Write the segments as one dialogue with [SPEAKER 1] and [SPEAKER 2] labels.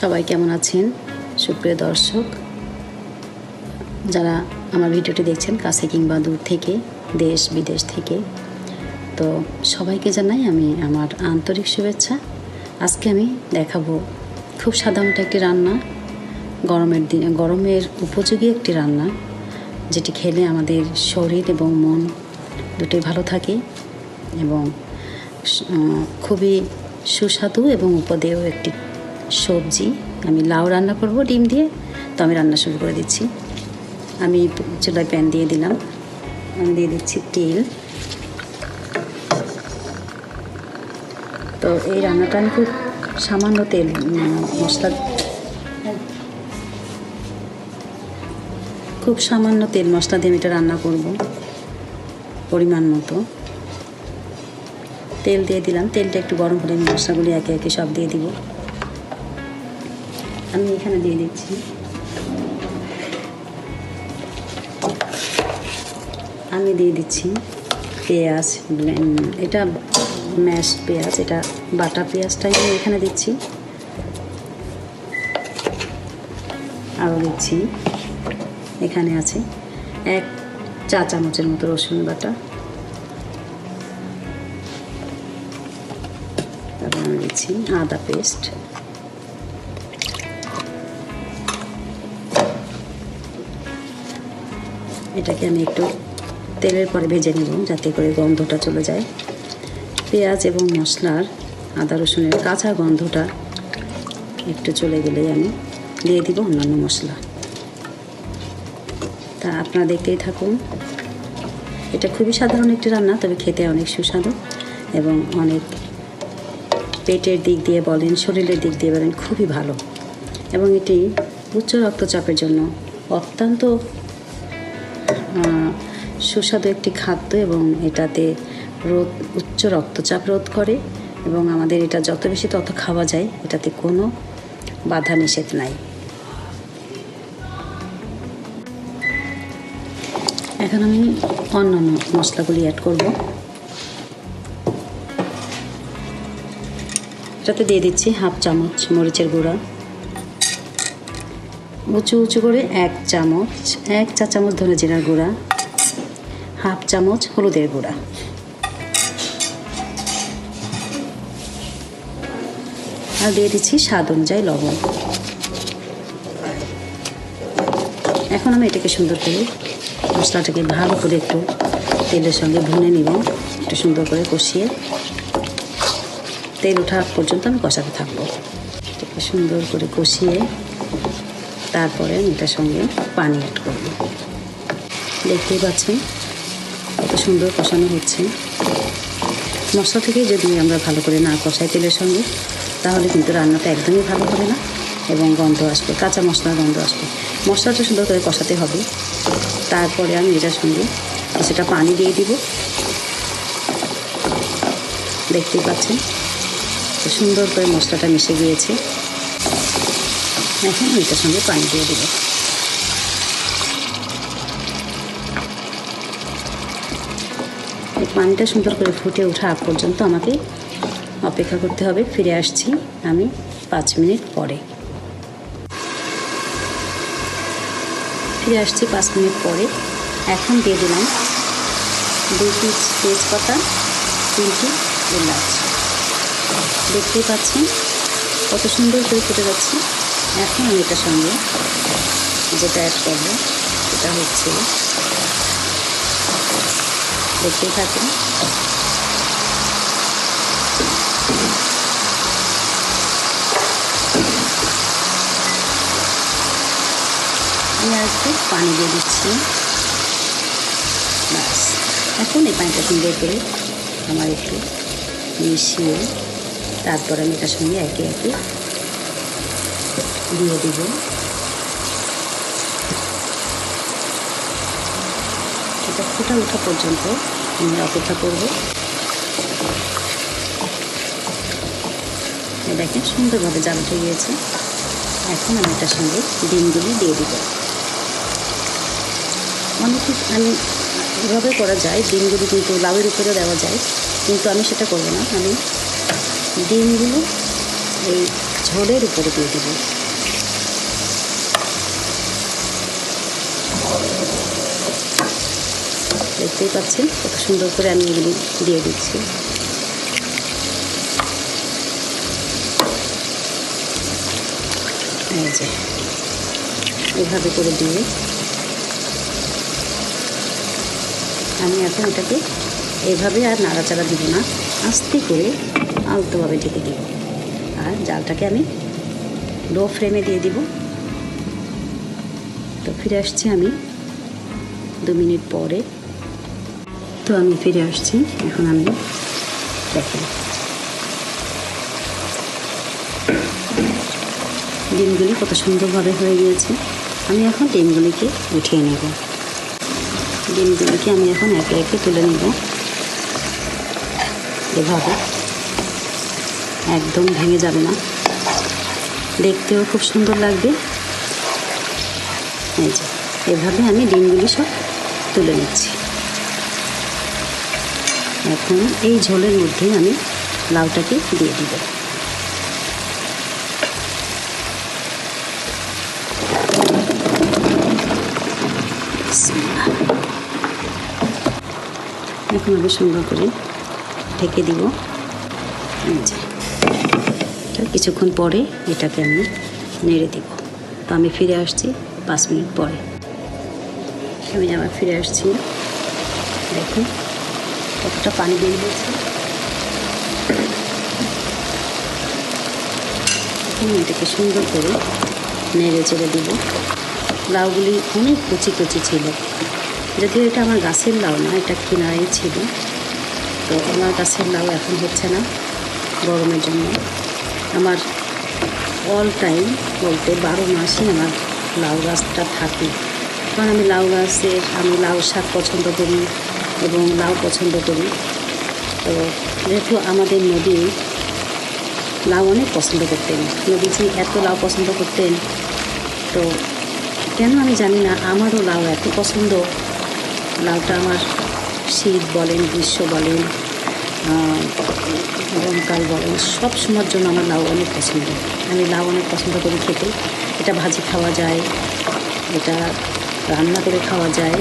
[SPEAKER 1] সবাই কেমন আছেন? সুপ্রিয় দর্শক, যারা আমার ভিডিওটি দেখছেন কাছে কিংবা দূর থেকে, দেশ, বিদেশ থেকে, তো সবাইকে জানাই আমি আমার আন্তরিক শুভেচ্ছা। আজকে আমি দেখাবো খুব সাধারণত একটি রান্না, গরমের দিনে, গরমের উপযোগী একটি রান্না, যেটি খেলে আমাদের শরীর এবং মন দুটোই ভালো থাকে এবং খুবই সুস্বাদু এবং উপদেয় একটি সবজি, আমি লাউ রান্না করব, ডিম দিয়ে। তো আমি রান্না শুরু করে দিচ্ছি। আমি চুলায় প্যান দিয়ে দিলাম। আমি দিয়ে দিচ্ছি তেল। তো এই রান্নাটা আমি খুব সামান্য তেল মশলা, খুব সামান্য তেল মশলা দিয়ে আমি এটা রান্না করব, পরিমাণ মতো। তেল দিয়ে দিলাম। তেলটা একটু গরম হলে মশলাগুলি একে একে সব দিয়ে দিব। আমি এখানে দিয়ে দিচ্ছি। আমি দিয়ে দিচ্ছি পেঁয়াজ এটা ম্যাশ পেঁয়াজ, এটা বাটা পেঁয়াজটাই আমি এখানে দিচ্ছি। আরও দিচ্ছি। এখানে আছে এক চা চামচের মতো রসুন বাটা। তারপর আমি দিচ্ছি আদা পেস্ট। এটাকে আমি একটু তেলের পরে ভেজে নেব, যাতে করে গন্ধটা চলে যায়। পেঁয়াজ এবং মশলার আদা, রসুনের কাঁচা গন্ধটা একটু চলে গেলেই আমি দিয়ে দিব অন্যান্য মশলা। তা আপনারা দেখতেই থাকুন, এটা খুবই সাধারণ একটি রান্না, তবে খেতে অনেক সুস্বাদু এবং অনেক পেটের দিক দিয়ে বলেন, শরীরের দিক দিয়ে বলেন, খুবই ভালো। এবং এটি উচ্চ রক্তচাপের জন্য অত্যন্ত সুস্বাদু একটি খাদ্য এবং এটাতে রোদ, উচ্চ রক্তচাপ রোধ করে এবং আমাদের এটা যত বেশি তত খাওয়া যায়, এটাতে কোনো বাধা নিষেধ নাই। এখন আমি অন্যান্য মশলাগুলি অ্যাড করব। এটাতে দিয়ে দিচ্ছি হাফ চামচ মরিচের গুঁড়া। উঁচু উঁচু করে এক চামচ, এক চা চামচ ধনে জিরার গুঁড়া, হাফ চামচ হলুদের গুঁড়া। আর দিয়ে দিচ্ছি স্বাদ অনুযায়ী লবণ। এখন আমি এটাকে সুন্দর করে মশলাটাকে ভালো করে একটু তেলের সঙ্গে ভুনে নিব। একটু সুন্দর করে কষিয়ে। তেল ওঠা পর্যন্ত আমি কষাতে থাকব। এটাকে সুন্দর করে কষিয়ে তারপরে আমি এটার সঙ্গে পানি অ্যাড করব। দেখতেই পাচ্ছেন, কত সুন্দর কষানো হচ্ছে। মশলা থেকে যদি আমরা ভালো করে না কষাই তেলের সঙ্গে, তাহলে কিন্তু রান্নাটা একদমই ভালো হবে না এবং গন্ধ আসবে, কাঁচা মশলার গন্ধ আসবে। মশলাটা সুন্দর করে কষাতে হবে। তারপরে আমি এটার সঙ্গে কিছুটা পানি দিয়ে দিব। দেখতেই পাচ্ছেন সুন্দর করে মশলাটা মিশে গিয়েছে। এখন এটার সঙ্গে পানি দিয়ে দেবো পানিটা সুন্দর করে ফুটে ওঠা পর্যন্ত আমাকে অপেক্ষা করতে হবে। ফিরে আসছি আমি পাঁচ মিনিট পরে। ফিরে আসছি পাঁচ মিনিট পরে। এখন দিয়ে দিলাম পিস তেজপাতা, তিনটি এলাচ। দেখতেই পাচ্ছেন কত সুন্দর করে ফুটে যাচ্ছে। এখন আমি এটার সঙ্গে যেটা অ্যাড করব, সেটা হচ্ছে দেখতেই থাকুন। আমি আর একটু পানি দিয়ে দিচ্ছি। ব্যাস। এখন এই পানিটা সুন্দর করে আমার একটু মিশিয়ে, তারপর আমি এটার সঙ্গে একে একে দিয়ে দিব। এটা ফুটা ওঠা পর্যন্ত আমি অপেক্ষা করব। দেখেন, সুন্দরভাবে জাল উঠে গিয়েছে। এখন আমি এটার সঙ্গে ডিমগুলি দিয়ে দিব। অনেক কিছু আমি এভাবে করা যায়, ডিমগুলি কিন্তু লাউয়ের উপরে দেওয়া যায়, কিন্তু আমি সেটা করব না। আমি ডিমগুলো এই ঝোলের উপরে দিয়ে দেবো। দেখতেই পাচ্ছেন, কত সুন্দর করে আমি এগুলি দিয়ে দিচ্ছি। এভাবে করে দিয়ে আমি এখন এটাকে এভাবে আর নাড়াচাড়া দিব না, আস্তে করে আলতোভাবে ঢেকে দিব। আর জালটাকে আমি লো ফ্লেমে দিয়ে দিব। তো ফিরে আসছি আমি দু মিনিট পরে। তো আমি ফিরে আসছি এখন আমি দেখেন ডিমগুলি কত সুন্দরভাবে হয়ে গিয়েছে আমি এখন ডিমগুলিকে উঠিয়ে নেব ডিমগুলিকে আমি এখন একে একে তুলে নেব এভাবে একদম ভেঙে যাবে না দেখতেও খুব সুন্দর লাগবে এই যে এভাবে আমি ডিমগুলি সব তুলে নিচ্ছি এখন এই ঝোলের মধ্যেই আমি লাউটাকে দিয়ে দিব। এখন আমি সুন্দর করে ঢেকে দিব। কিছুক্ষণ পরে এটাকে আমি নেড়ে দিব। তো আমি ফিরে আসছি পাঁচ মিনিট পরে। আমি আবার ফিরে আসছি। দেখুন। কতটা পানি বেরিয়েছে এখন এটাকে সুন্দর করে নেড়ে চেড়ে দিব। লাউগুলি অনেক কচি কচি ছিল। যদিও এটা আমার গাছের লাউ না, এটা কিনারেই ছিল। তো আমার গাছের লাউ এখন হচ্ছে না গরমের জন্য। আমার অল টাইম বলতে বারো মাসই আমার লাউ গাছটা থাকে। কারণ আমি লাউ গাছের, আমি লাউ শাক পছন্দ করি। এবং লাউ পছন্দ করি। তো যেহেতু আমাদের নদী, লাউ অনেক পছন্দ করতেন। নদীজি এত লাউ পছন্দ করতেন, তো কেন আমি জানি না, আমারও লাউ এত পছন্দ। লাউটা আমার শীত বলেন, গ্রীষ্ম বলেন গরমকাল বলেন, সব সময়ের জন্য আমার লাউ অনেক পছন্দ। আমি লাউ অনেক পছন্দ করি খেতে। এটা ভাজি খাওয়া যায়, এটা রান্না করে খাওয়া যায়।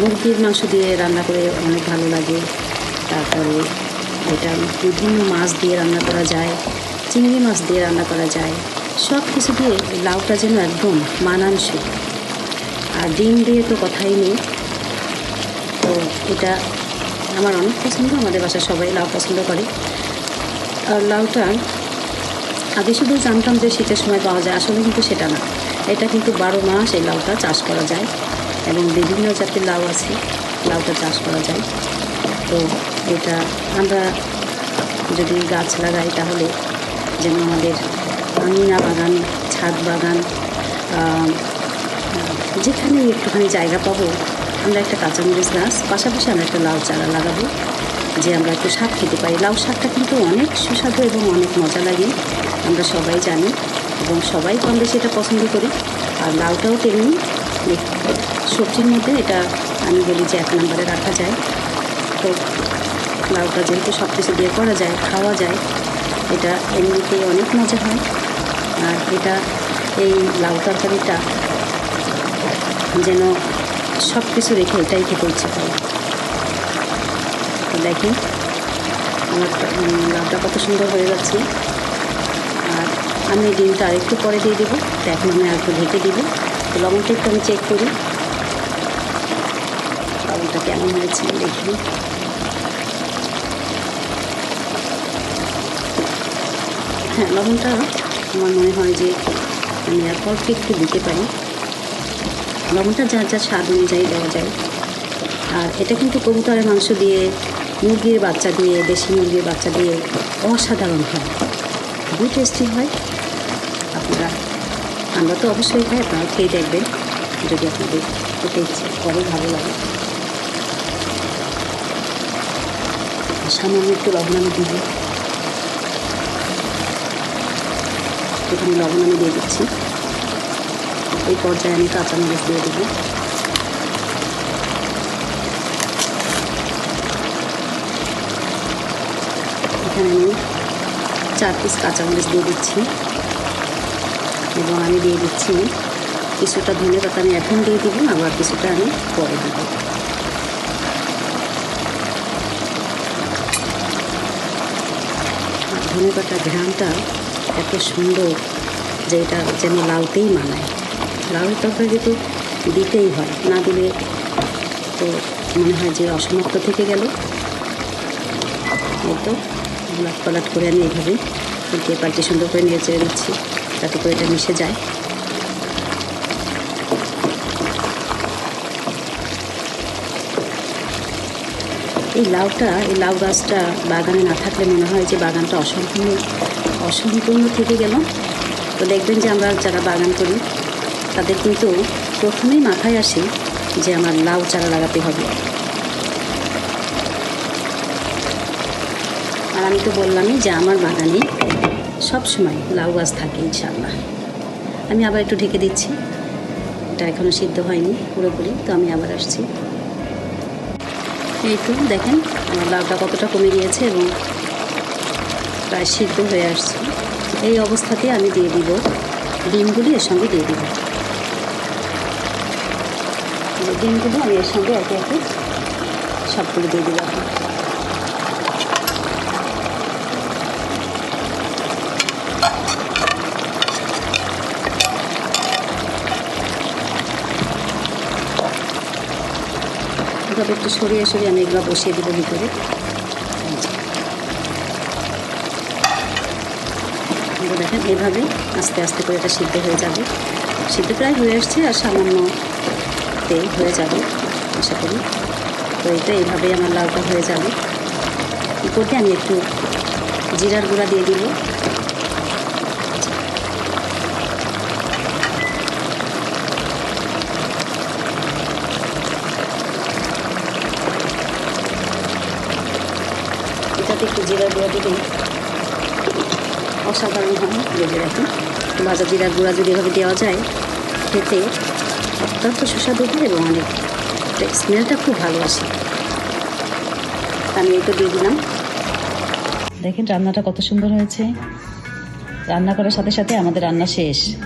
[SPEAKER 1] মুরগির মাংস দিয়ে রান্না করে অনেক ভালো লাগে। তারপরে এটা বিভিন্ন মাছ দিয়ে রান্না করা যায়, চিংড়ি মাছ দিয়ে রান্না করা যায়। সব কিছু দিয়ে লাউটা যেন একদম মানানসই। আর ডিম দিয়ে তো কথাই নেই। তো এটা আমার অনেক পছন্দ, আমাদের বাসায় সবাই লাউ পছন্দ করে। আর লাউটা আগে শুধু জানতাম যে শীতের সময় পাওয়া যায়, আসলে কিন্তু সেটা না। এটা কিন্তু বারো মাস এই লাউটা চাষ করা যায়। এবং বিভিন্ন জাতের লাউ আছে, লাউটা চাষ করা যায়। তো এটা আমরা যদি গাছ লাগাই তাহলে যেন আমাদের আঙিনা বাগান, ছাদ বাগান যেখানে একটুখানি জায়গা পাবো, আমরা একটা কাঁচামরিচ গাছ, পাশাপাশি আমরা একটা লাউ চারা লাগাবো, যে আমরা একটু শাক খেতে পারি। লাউ শাকটা কিন্তু অনেক সুস্বাদু এবং অনেক মজা লাগে, আমরা সবাই জানি এবং সবাই কম বেশি এটা পছন্দ করি। আর লাউটাও তেমনি। সবজির মধ্যে এটা আমি বলি যে এক নম্বরে রাখা যায়। তো লাউটা যেহেতু সব কিছু দিয়ে করা যায়, খাওয়া যায়, এটা এমনিতেই অনেক মজা হয়। আর এটা এই লাউ তরকারিটা যেন সব কিছু রেখে এটাই খেতে ইচ্ছে করে। তো দেখেন আমার লাউটা কত সুন্দর হয়ে যাচ্ছে। আর আমি ডিমটা আরেকটু পরে দিয়ে দেবো। তো এখন আমি আর একটু ঢেকে দেবো লবণটা একটু আমি চেক করি। কেমন হয়েছে দেখি। হ্যাঁ লবণটা আমার মনে হয় যে আমি আর অল্প একটু দিতে পারি। লবণটা যার যার স্বাদ অনুযায়ী দেওয়া যায়। আর এটা কিন্তু কবুতরের মাংস দিয়ে, মুরগির বাচ্চা দিয়ে, দেশি মুরগির বাচ্চা দিয়ে অসাধারণ হয়। খুবই টেস্টি হয়। আপনারা, আমরা তো অবশ্যই খাই আপনারা খেয়ে দেখবেন। যদি আপনাদের খেতে করে, ভালো লাগে। সামান্য একটু লবণ আমি দিব এখানে লবণ আমি দিয়ে দিচ্ছি। এই পর্যায়ে আমি কাঁচা কাঁচামরিচ দিয়ে দেবো। এখানে আমি চার পিস কাঁচা কাঁচামরিচ দিয়ে দিচ্ছি। এবং আমি দিয়ে দিচ্ছি কিছুটা ধনে পাতা আমি এখন দিয়ে দিব, আবার কিছুটা আমি পরে দিব। ধনে পাতা ঘ্রামটা এত সুন্দর যে এটা যেন লাউতেই মানায়। লাউয়ের তরকারি তো দিতেই হয়, না দিলে তো মনে হয় যে অসমাপ্ত থেকে গেল। তো লাট পালাট করে আমি এইভাবে পাল্টে সুন্দর করে নিয়ে চলে দিচ্ছি তাতে করে এটা মিশে যায়। এই লাউটা, এই লাউ গাছটা বাগানে না থাকলে মনে হয় যে বাগানটা অসম্পূর্ণ অসম্পূর্ণ থেকে গেল। তো দেখবেন যে আমরা যারা বাগান করি, তাদের কিন্তু প্রথমেই মাথায় আসে যে আমার লাউ চারা লাগাতে হবে। আর আমি তো বললামই যে আমার বাগানে সব সময় লাউ গাছ থাকে ইনশাল্লাহ আমি আবার একটু ঢেকে দিচ্ছি। এটা এখনও সিদ্ধ হয়নি পুরোপুরি, তো আমি আবার আসছি। তো দেখেন। আমার লাউটা কতটা কমে গিয়েছে এবং প্রায় সিদ্ধ হয়ে আসছে। এই অবস্থাতে আমি দিয়ে দিব ডিমগুলি, এর সঙ্গে দিয়ে দিব। ডিমগুলো আমি এর সঙ্গে একে একে সবগুলো দিয়ে দিব এখন এভাবে একটু সরিয়ে সরিয়ে আমি এগুলো বসিয়ে দিব ভিতরে। দেখেন এভাবে আস্তে আস্তে করে এটা সিদ্ধ হয়ে যাবে। সিদ্ধ প্রায় হয়ে আসছে আর সামান্য তেল হয়ে যাবে, আশা করি। তো এটা এইভাবেই আমার লাউটা হয়ে যাবে। উপরতে আমি একটু জিরার গুঁড়া দিয়ে দিব এটাতে একটু জিরার গুঁড়া দিলেই অসাধারণ হয় ভেজে রাখুন। ভাজা জিরার গুঁড়া যদি এভাবে দেওয়া যায়, খেতে অত্যন্ত সুস্বাদু হয় এবং অনেক স্মেলটা খুব ভালো আসে। আমি তো দিয়ে দিলাম। দেখেন রান্নাটা কত সুন্দর হয়েছে। রান্না করার সাথে সাথে আমাদের রান্না শেষ।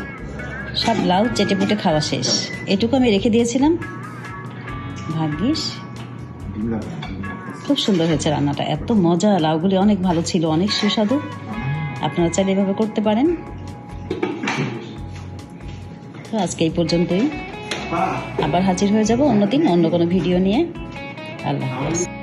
[SPEAKER 1] সব লাউ চেটে পুটে খাওয়া শেষ। এটুকু আমি রেখে দিয়েছিলাম। ভাগ্যিস। খুব সুন্দর হয়েছে রান্নাটা, এত মজা, লাউগুলি অনেক ভালো ছিল, অনেক সুস্বাদু। আপনারা চাইলে এভাবে করতে পারেন। তো আজকে এই পর্যন্তই। আবার হাজির হয়ে যাব অন্যদিন অন্য কোনো ভিডিও নিয়ে। আল্লাহ হাফেজ।